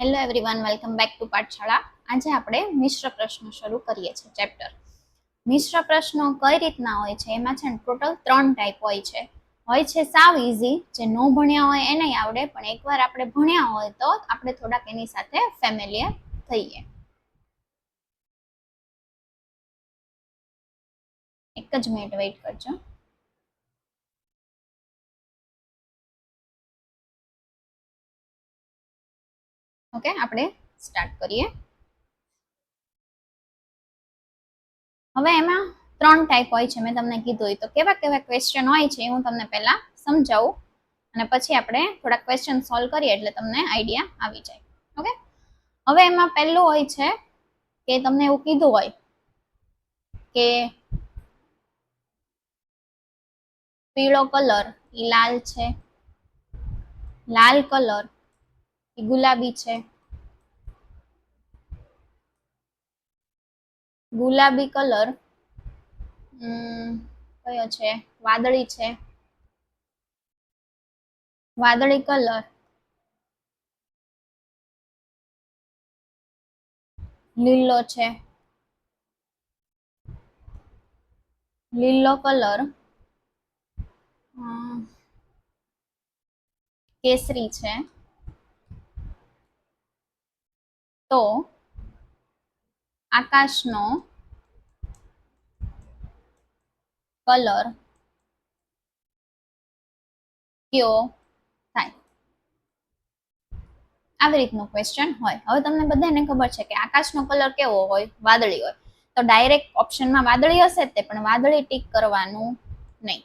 Hello everyone welcome back to Pathshala આજે આપણે મિશ્ર પ્રશ્નો શરૂ કરીએ છીએ ચેપ્ટર મિશ્ર પ્રશ્નો કઈ રીતના હોય છે? એમાં છે ને ટોટલ ત્રણ ટાઈપ હોય છે. હોય છે સાવ ઇઝી જે નો ભણ્યા હોય એને આવડે, પણ એકવાર આપણે ભણ્યા હોય તો આપણે થોડાક એની સાથે ફેમિલિયર થઈએ. એક જ મિનિટ વેઇટ કરજો. ઓકે, આપણે સ્ટાર્ટ કરીએ. હવે એમાં ત્રણ ટાઈપ હોય છે, મેં તમને કીધું તો. કેવા કેવા ક્વેશ્ચન હોય છે હું તમને પહેલા સમજાવું અને પછી આપણે થોડા ક્વેશ્ચન સોલ્વ કરીએ એટલે તમને આઈડિયા આવી જાય. ઓકે? હવે એમાં પહેલું હોય છે કે તમને એવું કીધું હોય કે પીળો કલર એ લાલ છે. લાલ કલર ગુલાબી છે. ગુલાબી કલર કયો છે? વાદળી છે. વાદળી કલર. લીલો છે. લીલો કલર કેસરી છે. તો આકાશનો કલર કયો થાય? આવી રીતનું ક્વેશ્ચન હોય. હવે તમને બધાને ખબર છે કે આકાશનો કલર કેવો હોય? વાદળી હોય. તો ડાયરેક્ટ ઓપ્શનમાં વાદળી હશે તે, પણ વાદળી ટીક કરવાનું નહીં.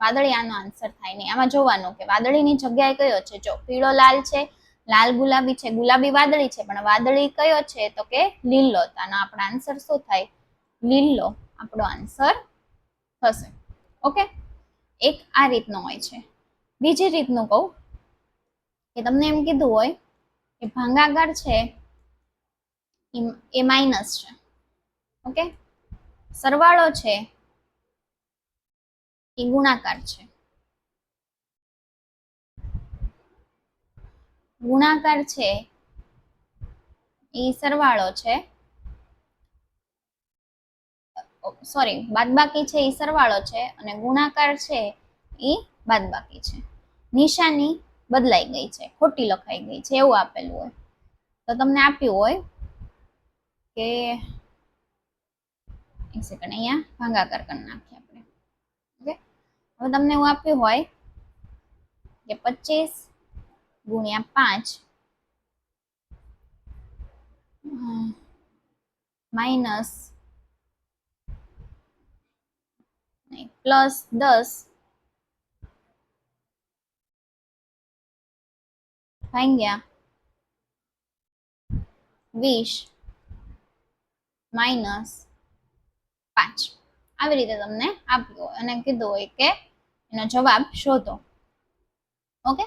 વાદળી આનો આન્સર થાય નહીં. આમાં જોવાનું કે વાદળીની જગ્યાએ કયો છે? જો પીળો, લાલ છે લાલ ગુલાબી છે, ગુલાબી વાદળી છે, પણ વાદળી કયો છે તો કે લીલો. તો આનો આપણો આન્સર શું થાય? લીલો. આપણો આન્સર થશે. ઓકે એક આ રીતનો હોય છે. બીજી રીતનું કહું કે તમને એમ કીધું હોય કે ભાંગાકાર છે એ માઇનસ છે. ઓકે સરવાળો છે એ ગુણાકાર છે. ગુણાકાર છે, એ સરવાળો છે. સોરી બાદબાકી છે, એ સરવાળો છે અને ગુણાકાર છે, એ બાદબાકી છે. નિશાની બદલાઈ ગઈ છે, ખોટી લખાઈ ગઈ છે, એવું આપેલું હોય. તો તમને આપ્યું હોય કે એક સેકન્ડ અહીંયા ભાંગાકાર કરી નાખીએ આપણે. ઓકે હવે તમને એવું આપ્યું હોય કે પચીસ ગુણ્યા પાંચ. માઇનસ પ્લસ દસ. ભાગ્યા વીસ માઇનસ પાંચ. આવી રીતે તમને આપ્યો અને કીધું હોય કે એનો જવાબ શોધો. ઓકે?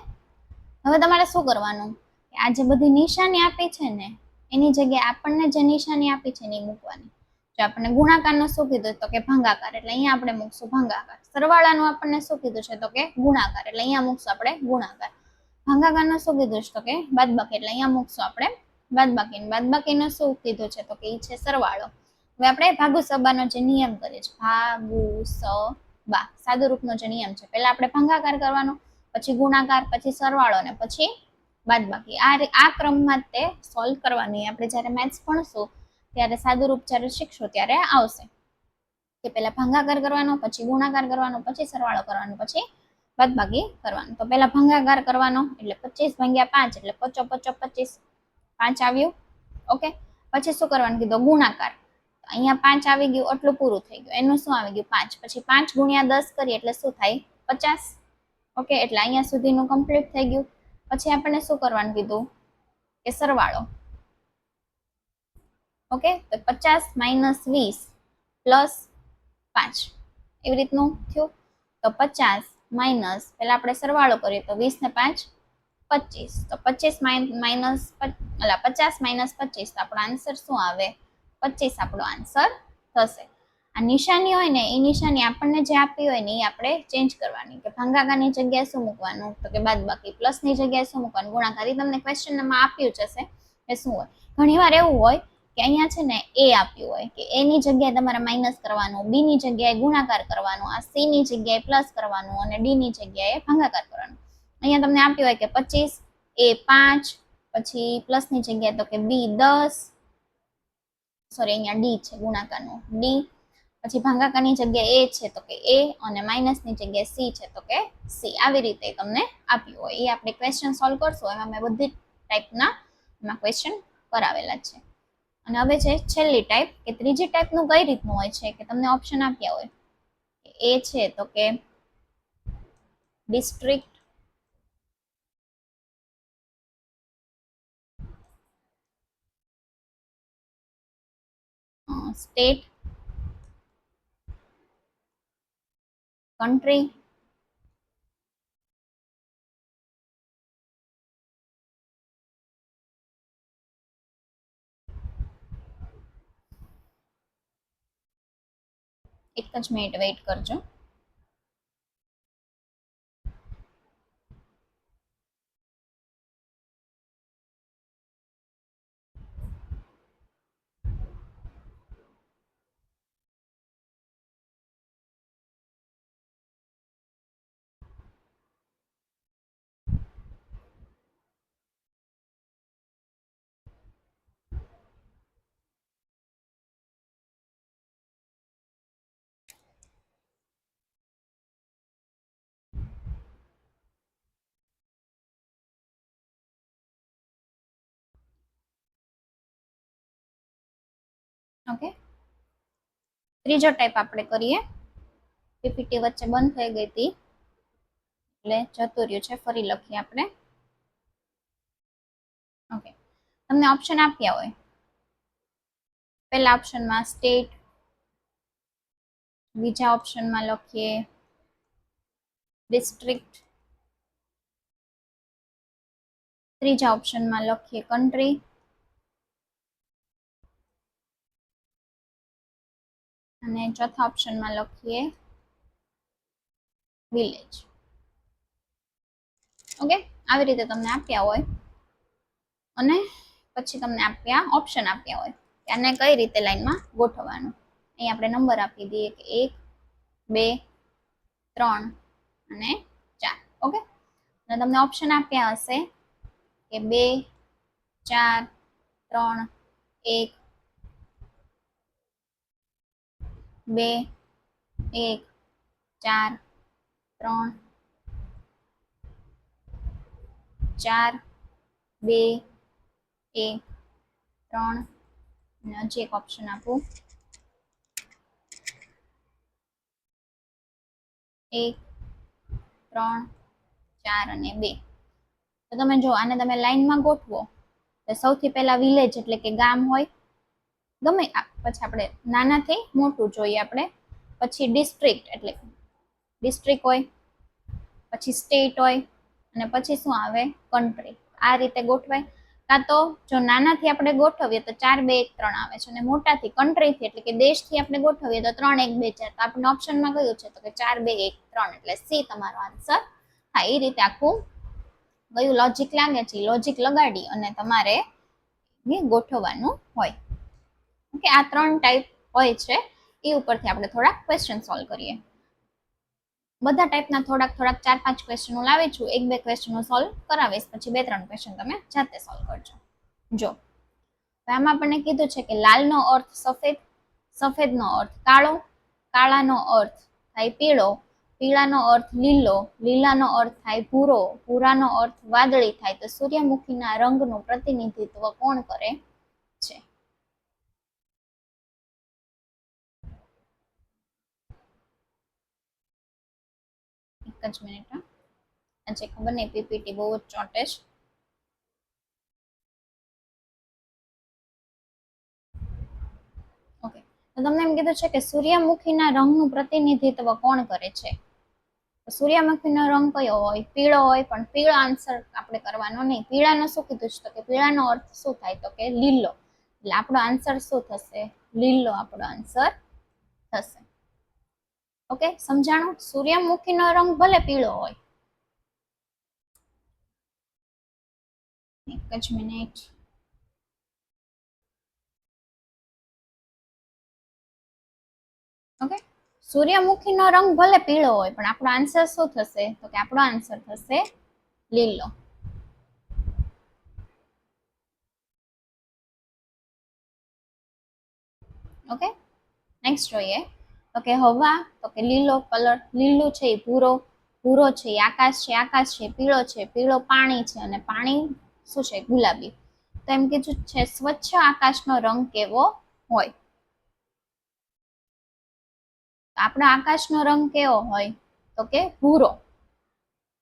હવે તમારે શું કરવાનું? આ જે બધી નિશાની આપી છે ને, એની જગ્યાએ આપણને જે નિશાની આપી છે એ મૂકવાની. જો આપણને ગુણાકારનું શું કીધું તો કે ભાંગાકાર, એટલે અહીંયા આપણે મૂકશું ભાંગાકાર. સરવાળાનું આપણને શું કીધું છે તો કે ગુણાકાર, એટલે અહીંયા મૂકશું આપણે ગુણાકાર. ભાંગાકારનું શું કીધું છે તો કે બાદબાકી, એટલે અહીંયા મૂકશું આપણે બાદબાકી. બાદબાકીનું શું કીધું છે તો કે એ છે સરવાળો. હવે આપણે ભાગુ સબાનો જે નિયમ કરીએ છીએ ભાગુ સ બા સાદુ રૂપનો જે નિયમ છે. પહેલા આપણે ભાંગાકાર કરવાનો પછી ગુણાકાર, પછી સરવાળો ને પછી બાદબાકી. આ આ ક્રમમાં તે સોલ્વ કરવાની. આપણે જ્યારે મેથ્સ ભણશું, ત્યારે સાદુરૂપ જ્યારે શીખશો, ત્યારે આવશે. કે પહેલા ભંગાકાર કરવાનો, પછી ગુણાકાર કરવાનો, પછી સરવાળો કરવાનો, પછી બાદબાકી કરવાનો. તો પહેલા ભંગાકાર કરવાનો, એટલે પચીસ ભાગ્યા પાંચ, એટલે પચો પચો, પચીસ. પાંચ આવ્યું. ઓકે? પછી શું કરવાનું? કીધું ગુણાકાર. અહીંયા પાંચ આવી ગયું એટલું પૂરું થઈ ગયું. એનું શું આવી ગયું? પાંચ. પછી પાંચ ગુણ્યા દસ કરીએ, એટલે શું થાય? પચાસ. ઓકે, એટલે અહીંયા સુધીનું કમ્પ્લીટ થઈ ગયું. પછી આપણને શું કરવાનું કીધું? કે સરવાળો ઓકે, તો પચાસ માઇનસ વીસ પ્લસ પાંચ. એવી રીતનું થયું. તો પચાસ માઇનસ, પહેલાં આપણે સરવાળો કરીએ, તો વીસ ને પાંચ, પચીસ. તો પચીસ માઇનસ એટલે પચાસ માઇનસ પચીસ, તો આપણો આન્સર શું આવે? પચીસ આપણો આન્સર થશે. આ નિશાની હોય ને, એ નિશાની આપણને જે આપી હોય ને, એ આપણે ચેન્જ કરવાની. કે ભંગાકારની જગ્યાએ શું મૂકવાનું? તો કે બાદ બાકી પ્લસની જગ્યાએ શું મૂકવાનું? ગુણાકાર. એ તમને ક્વેશ્ચનમાં આપ્યું જ હશે એ શું હોય. ઘણીવાર એવું હોય કે અહીંયા છે ને, એ આપ્યું હોય કે એ ની જગ્યાએ તમારે માઇનસ કરવાનું બી ની જગ્યાએ ગુણાકાર કરવાનો, આ સી ની જગ્યાએ પ્લસ કરવાનું અને ડી ની જગ્યાએ ભાગાકાર કરવાનું. અહીંયા તમને આપ્યું હોય કે પચીસ, એ પાંચ, પછી પ્લસની જગ્યાએ તો કે બી દસ. સોરી અહીંયા ડી છે, ગુણાકારનું. ડી પછી ભાગાકારની જગ્યાએ એ છે તો કે એ અને માઇનસની જગ્યાએ સી છે તો કે સી. આવી રીતે તમને આપ્યું હોય. એ આપણે ક્વેશ્ચન સોલ્વ કરશું. એમાં મેં બધી ટાઈપના એમાં ક્વેશ્ચન કરાવેલા છે. અને હવે છે છેલ્લી ટાઈપ કે ત્રીજી ટાઈપનું કઈ રીતનું હોય છે કે તમને ઓપ્શન આપ્યા હોય? એ છે તો કે ડિસ્ટ્રિક્ટ સ્ટેટ country. એક જ મિનિટ વેઇટ કરજો ઓકે ત્રીજો ટાઈપ આપણે કરીએ. પીપીટી વચ્ચે બંધ થઈ ગઈ હતી. એટલે જતું રહ્યું છે, ફરી લખીએ આપણે. ઓકે તમને ઓપ્શન આપ્યા હોય. પહેલા ઓપ્શનમાં સ્ટેટ બીજા ઓપ્શનમાં લખીએ. ડિસ્ટ્રિક્ટ ત્રીજા ઓપ્શનમાં લખીએ કન્ટ્રી અને ચોથા ઓપ્શનમાં લખીએ વિલેજ ઓકે આવી રીતે તમને આપ્યા હોય. અને પછી તમને આપ્યા ઓપ્શન આપ્યા હોય. કે આને કઈ રીતે લાઈનમાં ગોઠવવાનું? અહીં આપણે નંબર આપી દઈએ કે એક, બે, ત્રણ અને ચાર. ઓકે અને તમને ઓપ્શન આપ્યા હશે કે બે, ચાર, ત્રણ, એક બે, એક, ચાર, ત્રણ, ચાર, બે, એક, ત્રણ. અને હજી એક ઓપ્શન આપું. એક, ત્રણ, ચાર અને બે. તો તમે જો આને તમે લાઈનમાં ગોઠવો, તો સૌથી પહેલા વિલેજ એટલે કે ગામ હોય ગમે પછી આપણે નાનાથી મોટું જોઈએ આપણે. પછી ડિસ્ટ્રિક્ટ એટલે ડિસ્ટ્રિક્ટ હોય, પછી સ્ટેટ હોય, અને પછી શું આવે? કન્ટ્રી આ રીતે ગોઠવાય. કાં તો જો નાનાથી આપણે ગોઠવીએ તો ચાર, બે, એક, ત્રણ આવે છે. અને મોટાથી કન્ટ્રીથી એટલે કે દેશથી આપણે ગોઠવીએ તો ત્રણ, એક, બે, ચાર. તો આપણે ઓપ્શનમાં કયું છે? તો કે ચાર, બે, એક, ત્રણ. એટલે સી તમારો આન્સર હા એ રીતે આખું કયું લોજિક લાગે છે. લોજિક લગાડી અને તમારે ગોઠવવાનું હોય. ઓકે આ ત્રણ ટાઈપ હોય છે, એ ઉપરથી આપણે થોડાક ક્વેશ્ચન સોલ્વ કરીએ. બધા ટાઈપના થોડાક થોડાક ચાર, પાંચ ક્વેશ્ચનો લાવી છું, એક, બે ક્વેશ્ચનો સોલ્વ કરાવીશ, પછી બે, ત્રણ ક્વેશ્ચન તમે જાતે સોલ્વ કરજો. જો આમાં આપણને કીધું છે કે લાલનો અર્થ સફેદ, સફેદનો અર્થ કાળો, કાળાનો અર્થ થાય પીળો, પીળાનો અર્થ લીલો, લીલાનો અર્થ થાય ભૂરો, ભૂરાનો અર્થ વાદળી થાય, તો સૂર્યમુખીના રંગનું પ્રતિનિધિત્વ કોણ કરે છે જ મિનિટ આજે ખબર નહીં, પીપીટી બહુ જ ચોંટે ઓકે. તો તમને એમ કીધું છે કે સૂર્યમુખીના રંગનું પ્રતિનિધિત્વ કોણ કરે છે? સૂર્યમુખીનો રંગ કયો હોય? પીળો હોય, પણ પીળો આન્સર આપણે કરવાનો નહીં. પીળાનો શું કીધું છે? તો કે પીળાનો અર્થ શું થાય? તો કે લીલો. એટલે આપણો આન્સર શું થશે? લીલો આપણો આન્સર થશે. ઓકે? સમજાણું? સૂર્યમુખીનો રંગ ભલે પીળો હોય. એક જ મિનિટ. ઓકે? સૂર્યમુખીનો રંગ ભલે પીળો હોય, પણ આપણો આન્સર શું થશે? તો કે આપણો આન્સર થશે લીલો. ઓકે? નેક્સ્ટ જોઈએ. તો કે હવા, તો કે લીલો કલર. લીલું છે એ ભૂરો ભૂરો છે એ આકાશ છે આકાશ છે પીળો છે, પીળો પાણી છે અને પાણી શું છે? ગુલાબી. તો એમ કીધું છે સ્વચ્છ આકાશનો રંગ કેવો હોય? આપણો આકાશનો રંગ કેવો હોય? તો કે ભૂરો.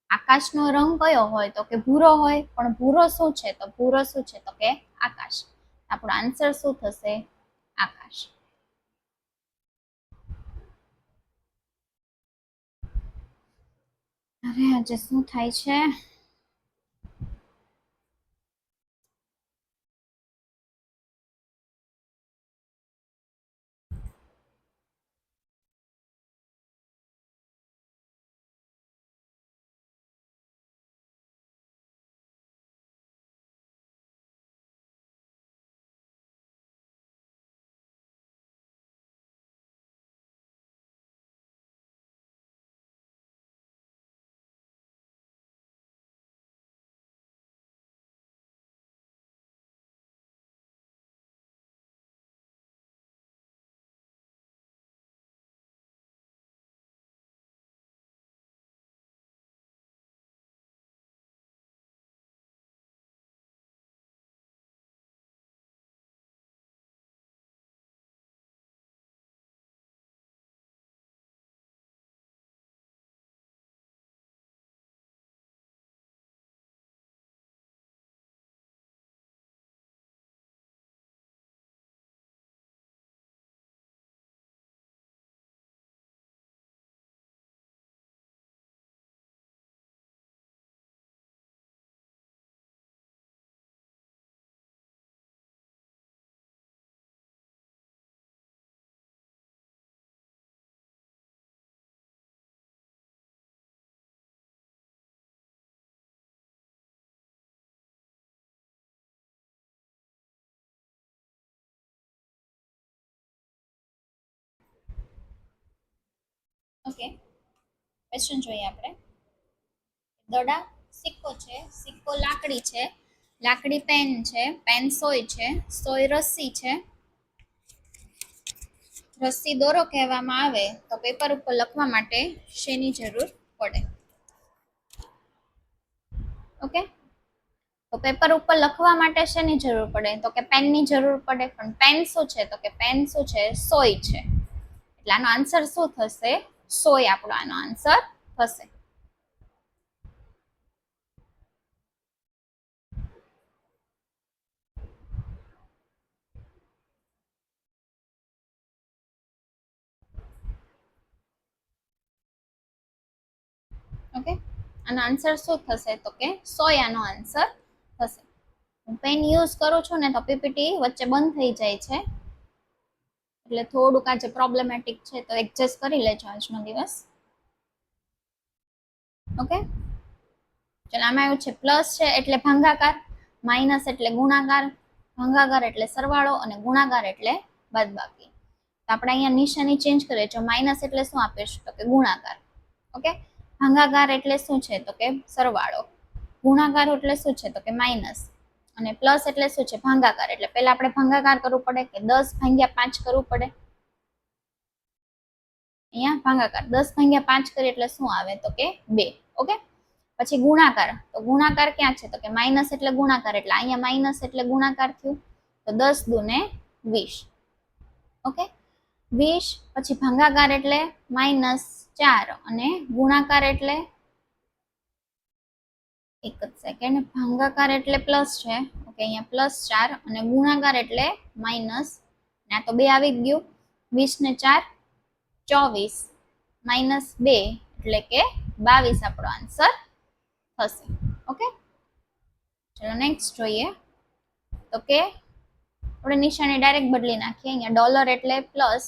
આકાશનો રંગ કયો હોય? તો કે ભૂરો હોય. પણ ભૂરો શું છે? તો ભૂરો શું છે? તો કે આકાશ. આપણો આન્સર શું થશે? આકાશ. અરે આજે શું થાય છે? ઓકે. ક્વેશ્ચન જોઈએ આપણે. દડા સિક્કો છે. સિક્કો લાકડી છે. લાકડી પેન છે. પેન સોય છે. સોય રસ્સી છે. રસ્સી દોરો કહેવામાં આવે તો પેપર ઉપર લખવા માટે શેની જરૂર પડે? ઓકે? તો પેપર ઉપર લખવા માટે શેની જરૂર પડે? તો કે પેનની જરૂર પડે. પણ પેન શું છે? તો કે પેન શું છે? સોય છે. એટલે આનો આન્સર શું થશે? સોય આપણો આનો આન્સર થશે. ઓકે આનો આન્સર શું થશે તો કે સોય આનો આન્સર થશે. પેન યુઝ કરું છું ને તો પીપીટી વચ્ચે બંધ થઈ જાય છે. એટલે થોડુંક આજે પ્રોબ્લેમેટિક છે, તો એડજસ્ટ કરી લેજો આજનો દિવસ. ઓકે ચાલો, આમાં એવું છે પ્લસ છે એટલે ભાંગાકાર માઇનસ એટલે ગુણાકાર, ભાંગાકાર એટલે સરવાળો અને ગુણાકાર એટલે બાદબાકી. તો આપણે અહીંયા નિશાની ચેન્જ કરીએ, જો માઇનસ એટલે શું આપીશું તો કે ગુણાકાર. ઓકે ભાંગાકાર એટલે શું છે? તો કે સરવાળો. ગુણાકાર એટલે શું છે? તો કે માઇનસ અને પ્લસ એટલે શું છે? ભાંગાકાર. એટલે પહેલા આપણે ભાંગાકાર કરવું પડે કે દસ ભાંગ્યા પાંચ કરવું પડે? અહીંયા ભાંગાકાર. દસ ભાંગ્યા પાંચ કરીએ એટલે શું આવે? તો કે બે. ઓકે? પછી ગુણાકાર. તો ગુણાકાર ક્યાં છે? તો કે માઇનસ એટલે ગુણાકાર. એટલે અહીંયા માઇનસ એટલે ગુણાકાર થયું. તો દસ દુને વીસ. ઓકે? વીસ, પછી ભાંગાકાર એટલે માઇનસ ચાર. અને ગુણાકાર એટલે એક જ સેકન્ડ ભાંગાકાર એટલે પ્લસ છે. ઓકે અહીંયા પ્લસ ચાર અને ગુણાકાર એટલે માઇનસ ને તો બે આવી ગયું. વીસ ને ચાર, ચોવીસ. માઇનસ બે એટલે કે બાવીસ આપણો આન્સર થશે. ઓકે ચલો નેક્સ્ટ જોઈએ. તો કે, આપણે નિશાની ડાયરેક્ટ બદલી નાખીએ. અહીંયા ડોલર એટલે પ્લસ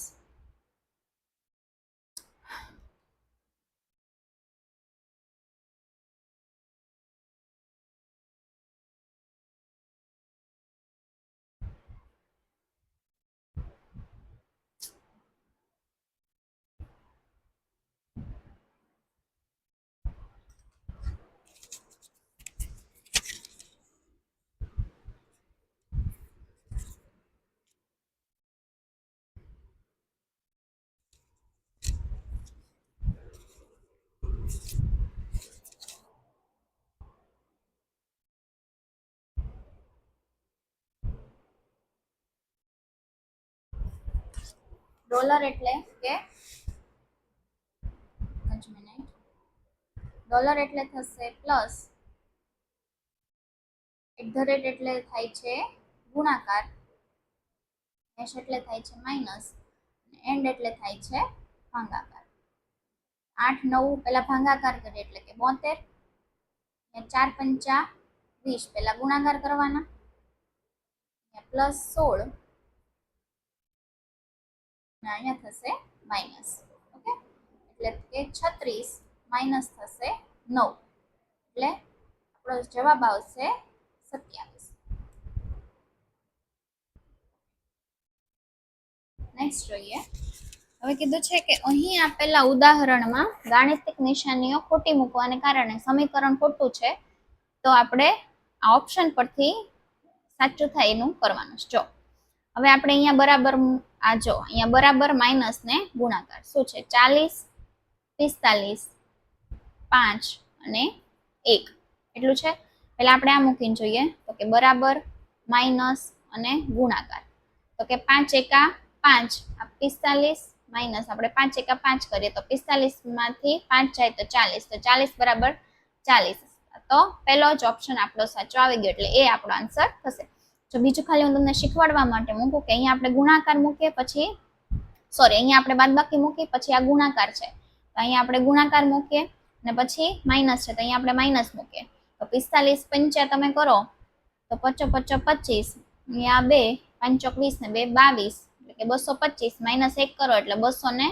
ડોલર એટલે કે ડોલર એટલે થશે પ્લસ એટ ધ રેટ એટલે થાય છે ગુણાકાર. હેશ એટલે થાય છે માઇનસ. એન્ડ એટલે થાય છે ભાંગાકાર. આઠ, નવ પેલા ભાંગાકાર કરીએ એટલે કે બોતેર. ચાર, પંચા વીસ. પેલા ગુણાકાર કરવાના. પ્લસ સોળ. અહીંયા થશે માઇનસ ઓકે એટલે કે છત્રીસ માઇનસ થશે નવ. એટલે આપણો જવાબ આવશે સત્યાવીસ. નેક્સ્ટ જોઈએ. હવે કીધું છે કે અહીં આપેલા ઉદાહરણમાં ગાણિતિક નિશાનીઓ ખોટી મૂકવાને કારણે સમીકરણ ખોટું છે, તો આપણે આ ઓપ્શન પરથી સાચું થાય એનું કરવાનું છે. જો. હવે આપણે અહીંયા બરાબર આ જો, અહીંયા બરાબર માઇનસ ને ગુણાકાર. શું છે? ચાલીસ, પિસ્તાલીસ, પાંચ અને એક. એટલું છે? પહેલાં આપણે આ મૂકીને જોઈએ. તો કે બરાબર માઇનસ અને ગુણાકાર. તો કે પાંચ એકા પાંચ પિસ્તાલીસ માઇનસ આપણે પાંચ એકા પાંચ કરીએ તો પિસ્તાલીસમાંથી પાંચ જાય તો ચાલીસ. તો ચાલીસ બરાબર ચાલીસ. તો પહેલો જ ઓપ્શન આપણો સાચો આવી ગયો, એટલે એ આપણો આન્સર થશે. જો બીજું ખાલી હું તમને શીખવાડવા માટે મૂકું કે અહીંયા આપણે ગુણાકાર મૂકીએ પછી સોરી અહીંયા આપણે બાદબાકી મૂકીએ પછી આ ગુણાકાર છે. તો અહીંયા આપણે ગુણાકાર મૂકીએ અને પછી માઇનસ છે, તો અહીંયા આપણે માઇનસ મૂકીએ. તો પિસ્તાલીસ પંચા તમે કરો, તો પચો પચો પચીસ, અહીંયા બે પાંચોક વીસ ને બે બાવીસ, એટલે કે બસો પચીસ માઇનસ એક કરો એટલે બસો ને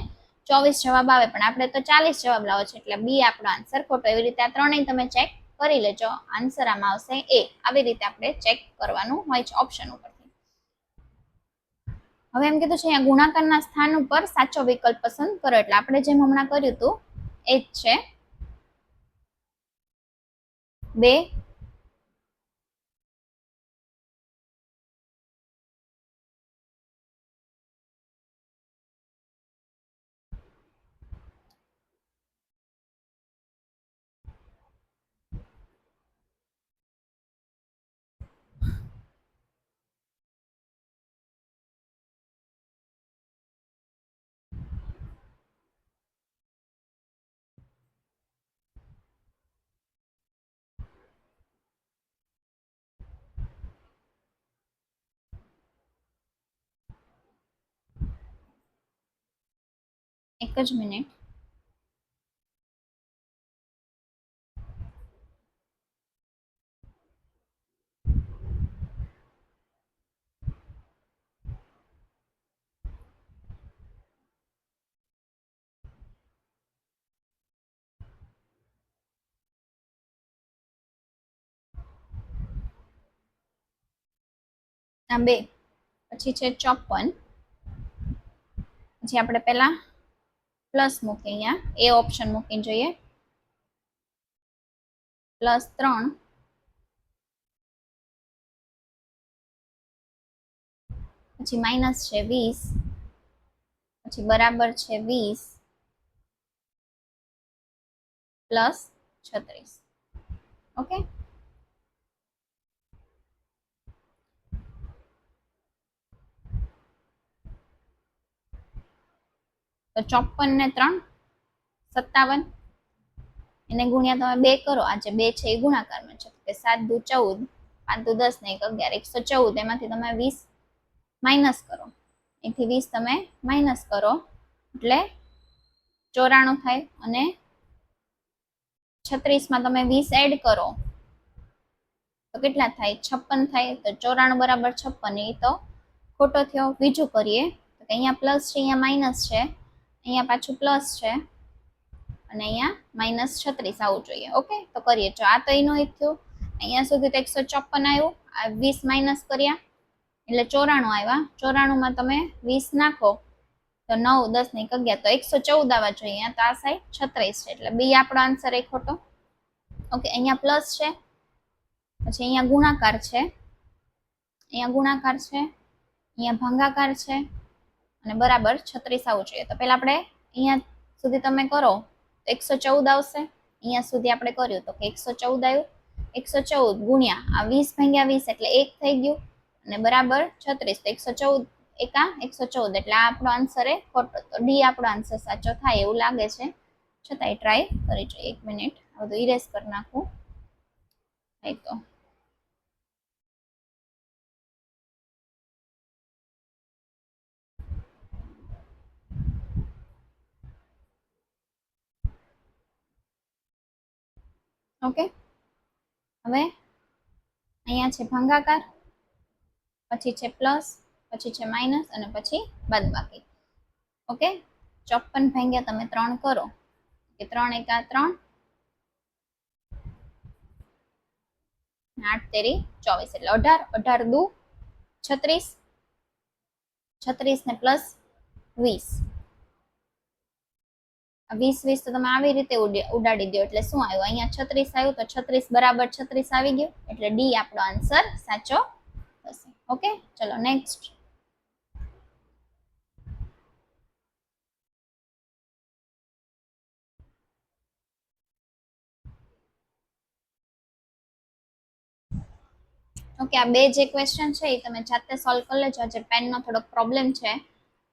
ચોવીસ જવાબ આવે. પણ આપણે તો ચાલીસ જવાબ લાવો છે, એટલે બી આપણો આન્સર ખોટો. એવી રીતે આ ત્રણેય તમે ચેક કરી લેજો. આન્સર આમાં આવશે એ આવી રીતે આપણે ચેક કરવાનું હોય છે ઓપ્શન ઉપરથી. હવે એમ કીધું છે અહીંયા ગુણાકારના સ્થાન ઉપર સાચો વિકલ્પ પસંદ કરો. એટલે આપણે જેમ હમણાં કર્યું હતું, એ જ છે. બે એક જ મિનિટ. આ બે પછી છે ચોપન. પછી આપણે પહેલા પ્લસ મૂકી અહીંયા. એ ઓપ્શન મૂકીને જોઈએ. પ્લસ ત્રણ. પછી માઇનસ છે વીસ. પછી બરાબર છે વીસ. પ્લસ છત્રીસ. ઓકે? તો ચોપન ને ત્રણ, સત્તાવન. એને ગુણ્યા તમે બે કરો, આ જે બે છે એ ગુણાકારમાં છે. કે સાત દુ ચૌદ, પાંચ દુ દસ ને એક અગિયાર, એકસો ચૌદ, એમાંથી તમે વીસ માઇનસ કરો. એથી વીસ તમે માઇનસ કરો, એટલે ચોરાણું થાય અને છત્રીસમાં તમે વીસ એડ કરો. તો કેટલા થાય? છપ્પન થાય. તો ચોરાણું બરાબર છપ્પન. એ તો ખોટો થયો. બીજું કરીએ. તો અહીંયા પ્લસ છે, અહીંયા માઇનસ છે. અહીંયા પાછું પ્લસ છે. અને અહીંયા માઇનસ છત્રીસ આવવું જોઈએ ઓકે તો કરીએ, જો આ તો એનું એક થયું, અહીંયા સુધી તો એકસો ચોપન આવ્યું, આ વીસ માઇનસ કર્યા, એટલે ચોરાણું આવ્યા. ચોરાણુંમાં તમે વીસ નાખો, તો નવ, દસ ને અગિયાર, તો એકસો ચૌદ આવવા જોઈએ, અહીંયા તો આ સાઈડ છત્રીસ છે, એટલે બી આપણો આન્સર એ ખોટો. ઓકે અહીંયા પ્લસ છે, પછી અહીંયા ગુણાકાર છે. અહીંયા ગુણાકાર છે, અહીંયા ભાંગાકાર છે અને બરાબર છત્રીસ આવવું જોઈએ. તો પહેલા આપણે અહીંયા સુધી તમે કરો, તો એકસો ચૌદ આવશે. અહીંયા સુધી આપણે કર્યું, તો કે એકસો ચૌદ આવ્યું. એકસો ચૌદ ગુણ્યા આ વીસ ભાગ્યા વીસ એટલે એક થઈ ગયું. અને બરાબર છત્રીસ, તો એકસો ચૌદ એકા, એકસો ચૌદ. એટલે આ આપણો આન્સર એ ખોટો. તો ડી આપણો આન્સર સાચો થાય એવું લાગે છે. છતાંય ટ્રાય કરી જોઈએ. એક મિનિટ આ બધું ઇરેઝ કરી નાખું. થાય તો. ઓકે? હવે અહીંયા છે ભંગાકાર, પછી છે પ્લસ, પછી છે માઇનસ અને પછી બાદબાકી. ઓકે? ચોપન ભાગ્યા તમે ત્રણ કરો. કે ત્રણ એકા ત્રણ. આઠ તેરી ચોવીસ. એટલે અઢાર અઢાર દુ છત્રીસ. છત્રીસ ને પ્લસ વીસ. વીસ વીસ તો તમે આવી રીતે ઉડાડી દો એટલે શું આવ્યું? અહીંયા છત્રીસ આવ્યું તો છત્રીસ બરાબર છત્રીસ આવી ગયું. એટલે ડી આપણો આન્સર સાચો થશે. ઓકે? ચલો, નેક્સ્ટ. ઓકે, આ બે જે ક્વેશ્ચન છે એ તમે જાતે સોલ્વ કરી લેજો. આજે પેનનો થોડોક પ્રોબ્લેમ છે.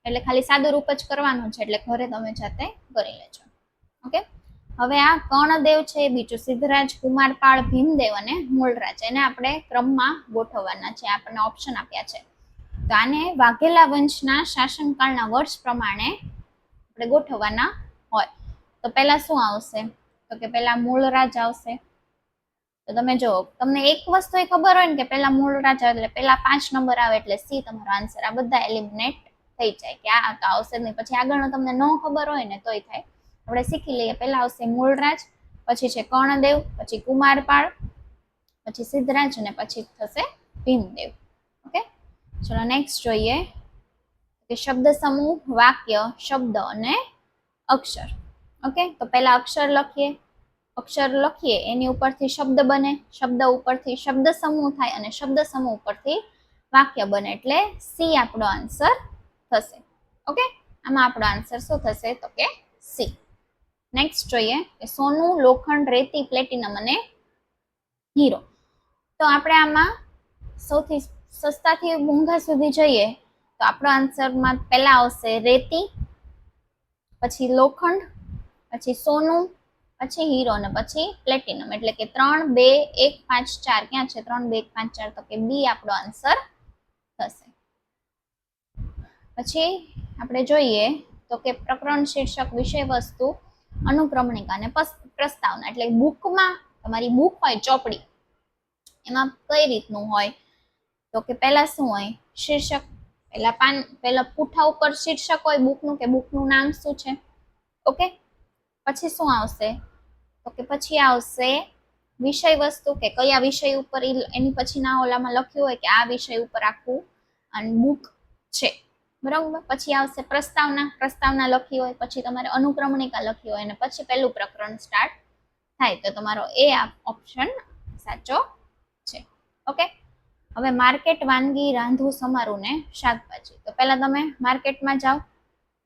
એટલે ખાલી સાદું રૂપ જ કરવાનું છે, એટલે ઘરે તમે જાતે કરી લેજો. ઓકે? હવે આ કર્ણદેવ છે બીજું સિદ્ધરાજ કુમારપાળ ભીમદેવ અને મૂળરાજ. એને આપણે ક્રમમાં ગોઠવવાના છે, આપણને ઓપ્શન આપ્યા છે. તો આને વાઘેલા વંશના શાસનકાળના વર્ષ પ્રમાણે આપણે ગોઠવવાના હોય. તો પહેલા શું આવશે? તો કે પહેલા મૂળરાજ આવશે. તો તમે જો તમને એક વસ્તુ એ ખબર હોય ને કે પહેલા મૂળરાજ આવે, એટલે પહેલા પાંચ નંબર આવે, એટલે સી તમારો આન્સર આ બધા એલિમિનેટ થઈ જાય કે આ તો આવશે નહીં. પછી આગળનો તમને ન ખબર હોય ને તોય થાય. આપણે શીખી લઈએ. પહેલા આવશે મૂળરાજ, પછી છે કર્ણદેવ, પછી કુમારપાળ, પછી સિદ્ધરાજ અને પછી થશે ભીમદેવ. ઓકે? ચલો નેક્સ્ટ જોઈએ. કે શબ્દ સમૂહ, વાક્ય, શબ્દ અને અક્ષર. ઓકે? તો પહેલા અક્ષર લખીએ. અક્ષર લખીએ, એની ઉપરથી શબ્દ બને. શબ્દ ઉપરથી શબ્દ સમૂહ થાય અને શબ્દ સમૂહ ઉપરથી વાક્ય બને. એટલે સી આપણો આન્સર થશે. ઓકે આમાં આપણો આન્સર શું થશે? તો કે સી નેક્સ્ટ જોઈએ કે સોનું, લોખંડ, રેતી પ્લેટિનમ અને હીરો. તો આપણે આમાં સૌથી સસ્તાથી મોંઘા સુધી જઈએ તો આપણો આન્સરમાં પહેલા આવશે રેતી, પછી લોખંડ, પછી સોનું, પછી હીરો અને પછી પ્લેટિનમ એટલે કે ત્રણ, બે, એક, પાંચ, ચાર. ક્યાં છે? ત્રણ, બે, એક, પાંચ, ચાર. તો કે બી આપણો આન્સર થશે. પછી આપણે જોઈએ તો કે પ્રકરણ શીર્ષક વિષય વસ્તુ, અનુક્રમણિકા અને પ્રસ્તાવના. એટલે બુકમાં તમારી બુક હોય, ચોપડી, એમાં કઈ રીતનું હોય? તો કે પહેલા શું હોય? શીર્ષક, પહેલા પાન, પહેલા પૂઠા ઉપર શીર્ષક હોય બુકનું કે બુકનું નામ શું છે? ઓકે? પછી શું આવશે? તો કે પછી આવશે વિષય વસ્તુ કે કયા વિષય ઉપર એની પછીના ઓલામાં લખ્યું હોય કે આ વિષય ઉપર આખું અને બુક છે. બરાબર પછી આવશે પ્રસ્તાવના. પ્રસ્તાવના લખી હોય, પછી તમારે અનુક્રમણિકા લખી હોય, અને પછી પહેલું પ્રકરણ સ્ટાર્ટ થાય. તો તમારો એ ઓપ્શન સાચો છે. ઓકે હવે માર્કેટ વાનગી રાંધવું સમારું ને શાકભાજી. તો પહેલાં તમે માર્કેટમાં જાઓ,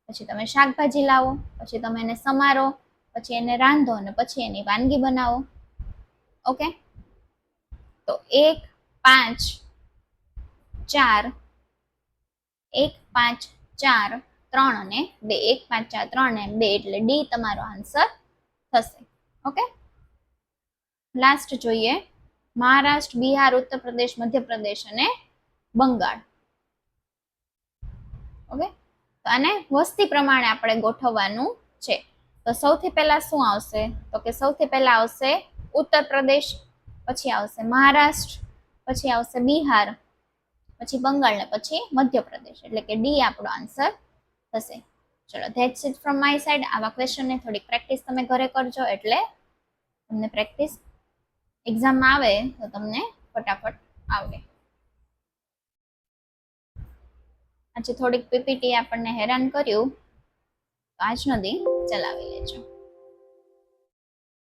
પછી તમે શાકભાજી લાવો, પછી તમે એને સમારો, પછી એને રાંધો, અને પછી એની વાનગી બનાવો. ઓકે તો એક, પાંચ, ચાર એક પાંચ ચાર ત્રણ અને બે. એક પાંચ ચાર ત્રણ અને બે એટલે ડી તમારો આન્સર થશે. ઓકે? લાસ્ટ જોઈએ. મહારાષ્ટ્ર, બિહાર ઉત્તર પ્રદેશ મધ્યપ્રદેશ અને બંગાળ. ઓકે? તો આને વસ્તી પ્રમાણે આપણે ગોઠવવાનું છે. તો સૌથી પહેલા શું આવશે? તો કે સૌથી પહેલા આવશે ઉત્તર પ્રદેશ પછી આવશે મહારાષ્ટ્ર, પછી આવશે બિહાર પછી બંગાળ ને પછી મધ્યપ્રદેશ. એટલે કે ડી આપણો આન્સર થશે. ચલો that's it from my side આવા ક્વેશ્ચનની થોડીક પ્રેક્ટિસ તમે ઘરે કરજો એટલે તમને પ્રેક્ટિસ એક્ઝામમાં આવે તો તમને ફટાફટ આવડે. આજે થોડીક પીપીટી આપણને હેરાન કર્યું. તો આજનો દી ચલાવી લેજો.